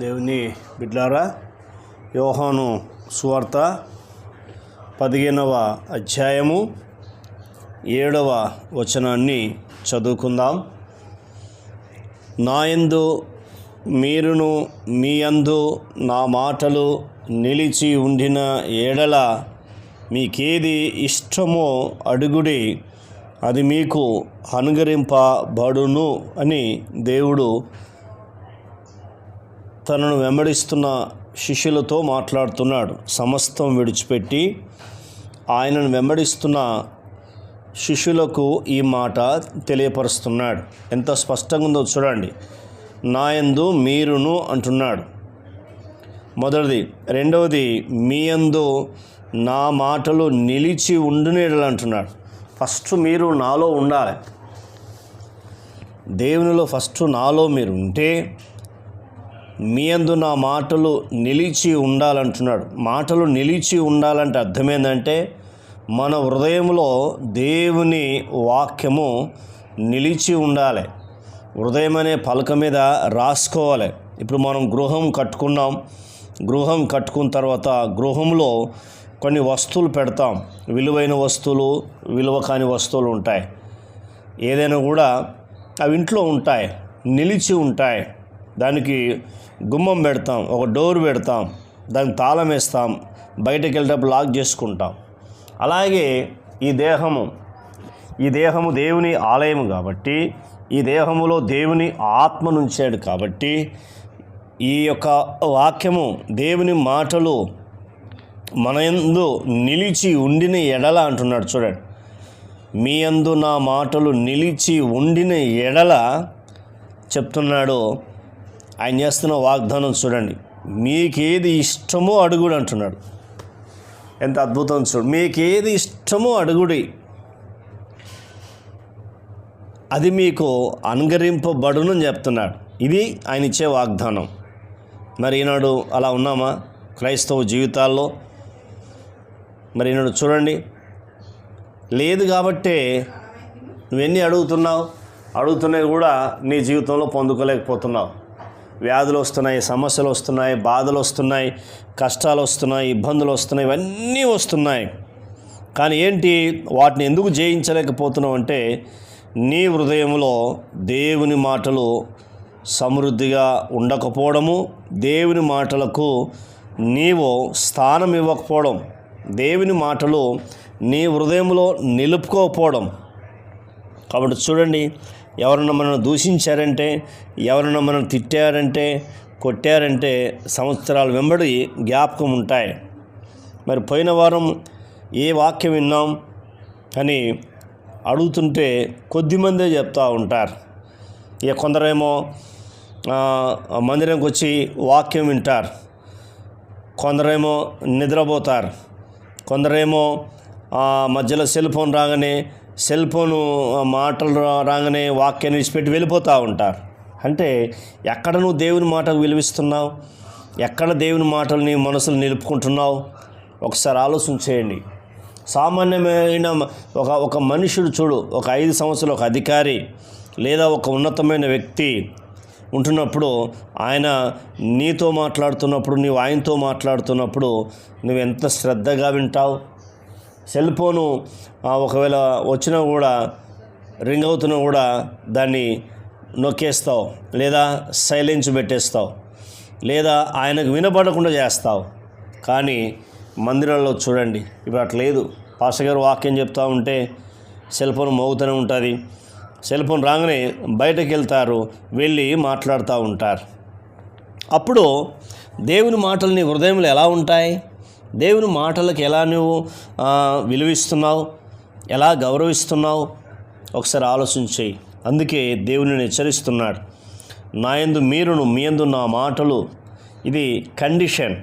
దేవుని బిడ్లారా యోహాను సువార్త పదిహేనవ అధ్యాయము ఏడవ వచనాన్ని చదువుకుందాం. నాయందు మీరును మీ యందు నా మాటలు నిలిచి ఉండిన ఏడల మీకేది ఇష్టమో అడుగుడి అది మీకు అనుగరింపబడును అని దేవుడు తనను వెంబడిస్తున్న శిష్యులతో మాట్లాడుతున్నాడు. సమస్తం విడిచిపెట్టి ఆయనను వెంబడిస్తున్న శిష్యులకు ఈ మాట తెలియపరుస్తున్నాడు. ఎంత స్పష్టంగా ఉందో చూడండి నాయందు మీరును అంటున్నాడు. మొదటిది. రెండవది మీ యందు నా మాటలు నిలిచి ఉండునేడలు అంటున్నాడు. ఫస్ట్ మీరు నాలో ఉండాలి. దేవునిలో ఫస్ట్ నాలో మీరు ఉంటే మీ అందు నా మాటలు నిలిచి ఉండాలంటున్నాడు. మాటలు నిలిచి ఉండాలంటే అర్థమేందంటే మన హృదయంలో దేవుని వాక్యము నిలిచి ఉండాలి. హృదయం అనే పలక మీద రాసుకోవాలి. ఇప్పుడు మనం గృహం కట్టుకున్నాం. గృహం కట్టుకున్న తర్వాత గృహంలో కొన్ని వస్తువులు పెడతాం. విలువైన వస్తువులు విలువ కాని వస్తువులు ఉంటాయి. ఏదైనా కూడా అవి ఇంట్లో ఉంటాయి. నిలిచి ఉంటాయి. దానికి గుమ్మం పెడతాం ఒక డోర్ పెడతాం దానికి తాళం వేస్తాం బయటకు వెళ్ళేటప్పుడు లాక్ చేసుకుంటాం. అలాగే ఈ దేహము ఈ దేహము దేవుని ఆలయం కాబట్టి ఈ దేహములో దేవుని ఆత్మ నుంచాడు కాబట్టి ఈ యొక్క వాక్యము దేవుని మాటలు మన యందు నిలిచి ఉండిన ఎడల అంటున్నాడు చూడండి. మీ యందు నా మాటలు నిలిచి ఉండిన ఎడల చెప్తున్నాడు ఆయన చేస్తున్న వాగ్దానం చూడండి. మీకేది ఇష్టమో అడుగుడు అంటున్నాడు. ఎంత అద్భుతం చూడు. మీకేది ఇష్టమో అడుగుడి. అది మీకు అనుగరింపబడును చెప్తున్నాడు. ఇది ఆయన ఇచ్చే వాగ్దానం. మరి ఈనాడు అలా ఉన్నామా? క్రైస్తవ జీవితాల్లో? మరి ఈనాడు చూడండి. లేదు కాబట్టే నువ్వెన్ని అడుగుతున్నావు? అడుగుతున్నవి కూడా నీ జీవితంలో పొందుకోలేకపోతున్నావు. వ్యాధులు వస్తున్నాయి సమస్యలు వస్తున్నాయి బాధలు వస్తున్నాయి కష్టాలు వస్తున్నాయి ఇబ్బందులు వస్తున్నాయి ఇవన్నీ వస్తున్నాయి. కానీ ఏంటి? వాటిని ఎందుకు జయించలేకపోతున్నావు అంటే నీ హృదయంలో దేవుని మాటలు సమృద్ధిగా ఉండకపోవడము దేవుని మాటలకు నీవు స్థానం ఇవ్వకపోవడం దేవుని మాటలు నీ హృదయంలో నిలుపుకోకపోవడం. కాబట్టి చూడండి ఎవరన్నా మనం దూషించారంటే ఎవరన్నా మనం తిట్టారంటే కొట్టారంటే సంవత్సరాల వెంబడి జ్ఞాపకం ఉంటాయి. మరి పోయిన వారం ఏ వాక్యం విన్నాం అని అడుగుతుంటే కొద్దిమందే చెప్తూ ఉంటారు. ఇక కొందరేమో మందిరంకి వచ్చి వాక్యం వింటారు. కొందరేమో నిద్రపోతారు. కొందరేమో మధ్యలో సెల్ ఫోన్ రాగానే సెల్ ఫోను మాటలు రాగానే వాక్యాన్ని విడిచిపెట్టి వెళ్ళిపోతూ ఉంటారు. అంటే ఎక్కడ నువ్వు దేవుని మాటకు విలువిస్తున్నావు? ఎక్కడ దేవుని మాటలు నీ మనసులు నిలుపుకుంటున్నావు? ఒకసారి ఆలోచన చేయండి. సామాన్యమైన ఒక ఒక మనుషుడు చూడు ఒక ఐదు సంవత్సరాలు ఒక అధికారి లేదా ఒక ఉన్నతమైన వ్యక్తి ఉంటున్నప్పుడు ఆయన నీతో మాట్లాడుతున్నప్పుడు నీవు ఆయనతో మాట్లాడుతున్నప్పుడు నువ్వు ఎంత శ్రద్ధగా వింటావు? సెల్ ఫోను ఒకవేళ వచ్చినా కూడా రింగ్ అవుతున్నా కూడా దాన్ని నొక్కేస్తావు లేదా సైలెన్స్ పెట్టేస్తావు లేదా ఆయనకు వినపడకుండా చేస్తావు. కానీ మందిరాల్లో చూడండి ఇప్పుడు అట్లా లేదు. పాస్టర్ గారు వాక్యం చెప్తూ ఉంటే సెల్ ఫోన్ మోగుతూనే ఉంటుంది. సెల్ ఫోన్ రాగానే బయటకు వెళ్తారు వెళ్ళి మాట్లాడుతూ ఉంటారు. అప్పుడు దేవుని మాటలు నీ హృదయంలో ఎలా ఉంటాయి? దేవుని మాటలకు ఎలా నువ్వు విలువిస్తున్నావు ఎలా గౌరవిస్తున్నావు ఒకసారి ఆలోచన చేయి. అందుకే దేవుని హెచ్చరిస్తున్నాడు. నా యందు మీరును మీ యందు నా మాటలు ఇది కండిషన్.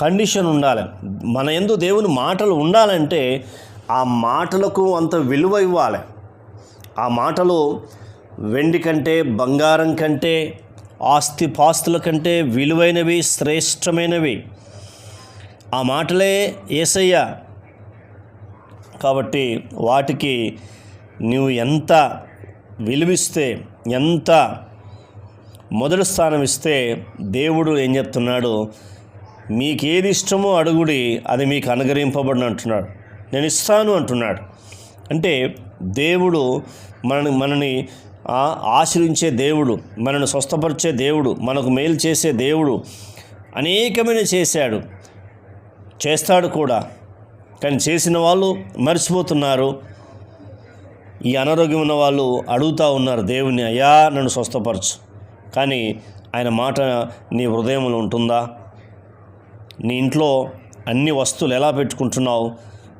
కండిషన్ ఉండాలి. మన యందు దేవుని మాటలు ఉండాలంటే ఆ మాటలకు అంత విలువ ఇవ్వాలి. ఆ మాటలు వెండి కంటే బంగారం కంటే ఆస్తి పాస్తుల కంటే విలువైనవి శ్రేష్టమైనవి. ఆ మాటలే ఏసయ్య. కాబట్టి వాటికి నువ్వు ఎంత విలువిస్తే ఎంత మొదటి స్థానం ఇస్తే దేవుడు ఏం చెప్తున్నాడు? మీకు ఏది ఇష్టమో అడుగుడి అది మీకు అనుగ్రహింపబడిన అంటున్నాడు. నేను ఇస్తాను అంటున్నాడు. అంటే దేవుడు మనని మనని ఆశ్రయించే దేవుడు మనను స్వస్థపరిచే దేవుడు మనకు మేలు చేసే దేవుడు అనేకమైన చేశాడు. చేస్తాడు కూడా. కానీ చేసిన వాళ్ళు మర్చిపోతున్నారు. ఈ అనారోగ్యం ఉన్న వాళ్ళు అడుగుతూ ఉన్నారు దేవుని అయ్యా నన్ను స్వస్థపరచు. కానీ ఆయన మాట నీ హృదయంలో ఉంటుందా? నీ ఇంట్లో అన్ని వస్తువులు ఎలా పెట్టుకుంటున్నావు?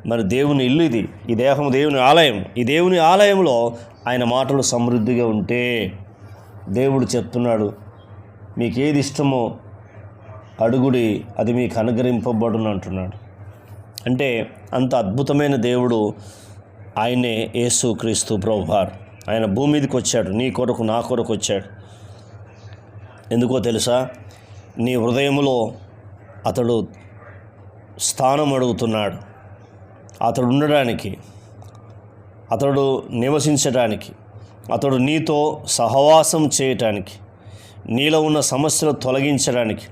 మరి దేవుని ఇల్లు ఇది. ఈ దేహం దేవుని ఆలయం. ఈ దేవుని ఆలయంలో ఆయన మాటలు సమృద్ధిగా ఉంటే దేవుడు చెప్తున్నాడు మీకు ఏది ఇష్టమో అడుగుడి అది మీకు అనుగ్రహింపబడును అంటున్నాడు. అంటే అంత అద్భుతమైన దేవుడు ఆయనే యేసు క్రీస్తు ప్రభువారు. ఆయన భూమి మీదకి వచ్చాడు నీ కొరకు నా కొరకు వచ్చాడు. ఎందుకో తెలుసా? నీ హృదయంలో అతడు స్థానం అడుగుతున్నాడు. అతడు ఉండడానికి అతడు నివసించడానికి అతడు నీతో సహవాసం చేయటానికి నీలో ఉన్న సమస్యలు తొలగించడానికి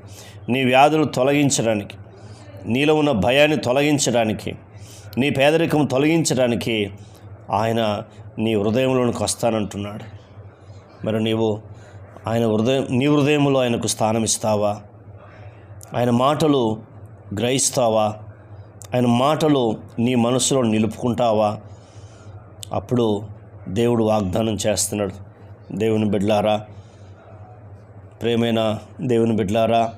నీ వ్యాధులు తొలగించడానికి నీలో ఉన్న భయాన్ని తొలగించడానికి నీ పేదరికం తొలగించడానికి ఆయన నీ హృదయంలోనికి వస్తానంటున్నాడు. మరి నీవు ఆయన హృదయం నీ హృదయంలో ఆయనకు స్థానం ఇస్తావా? ఆయన మాటలు గ్రహిస్తావా? ఆయన మాటలు నీ మనసులో నిలుపుకుంటావా? అప్పుడు దేవుడు వాగ్దానం చేస్తున్నాడు. దేవుని బిడ్లారా ప్రేమైన దేవుని బిడ్లారా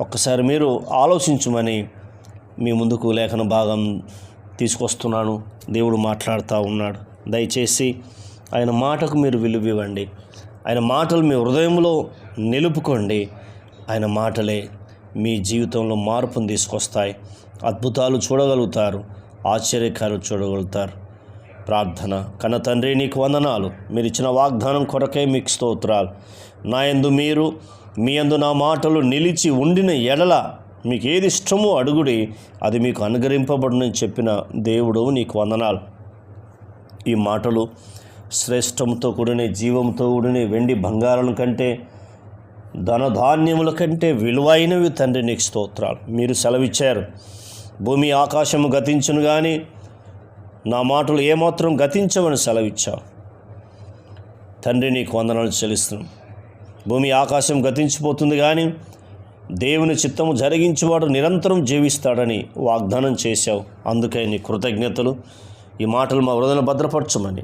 ఒక్కసారి మీరు ఆలోచించమని మీ ముందుకు లేఖన భాగం తీసుకొస్తున్నాను. దేవుడు మాట్లాడుతూ ఉన్నాడు. దయచేసి ఆయన మాటకు మీరు విలువ ఇవ్వండి ఆయన మాటలు మీ హృదయంలో నిలుపుకోండి. ఆయన మాటలే మీ జీవితంలో మార్పును తీసుకొస్తాయి. అద్భుతాలు చూడగలుగుతారు. ఆశ్చర్యకాలు చూడగలుగుతారు. ప్రార్థన కన్న తండ్రి నీకు వందనాలు. మీరు ఇచ్చిన వాగ్దానం కొరకే మీకు స్తోత్రాలు. నా ఎందు మీరు మీ అందు నా మాటలు నిలిచి ఉండిన ఎడల మీకు ఏది ఇష్టమో అడుగుడి అది మీకు అనుగ్రహింపబడునని చెప్పిన దేవుడు నీకు వందనాలు. ఈ మాటలు శ్రేష్టంతో కూడిన జీవంతో కూడిన వెండి బంగారం కంటే ధనధాన్యముల కంటే విలువైనవి తండ్రి నీకు స్తోత్రాలు. మీరు సెలవిచ్చారు. భూమి ఆకాశము గతించును కానీ నా మాటలు ఏమాత్రం గతించవని సెలవిచ్చావు. తండ్రి నీకు వందనాలు చెల్లిస్తున్నాం. భూమి ఆకాశం గతించిపోతుంది కానీ దేవుని చిత్తము జరిగించేవాడు నిరంతరం జీవిస్తాడని వాగ్దానం చేశావు. అందుకే నీ కృతజ్ఞతలు. ఈ మాటలు మా హృదయం భద్రపరచమని.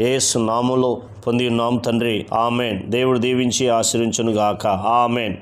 ఏసు నామంలో పొంది నామ తండ్రి. ఆమెన్. దేవుడు దీవించి ఆశ్రయించునుగాక ఆమెన్.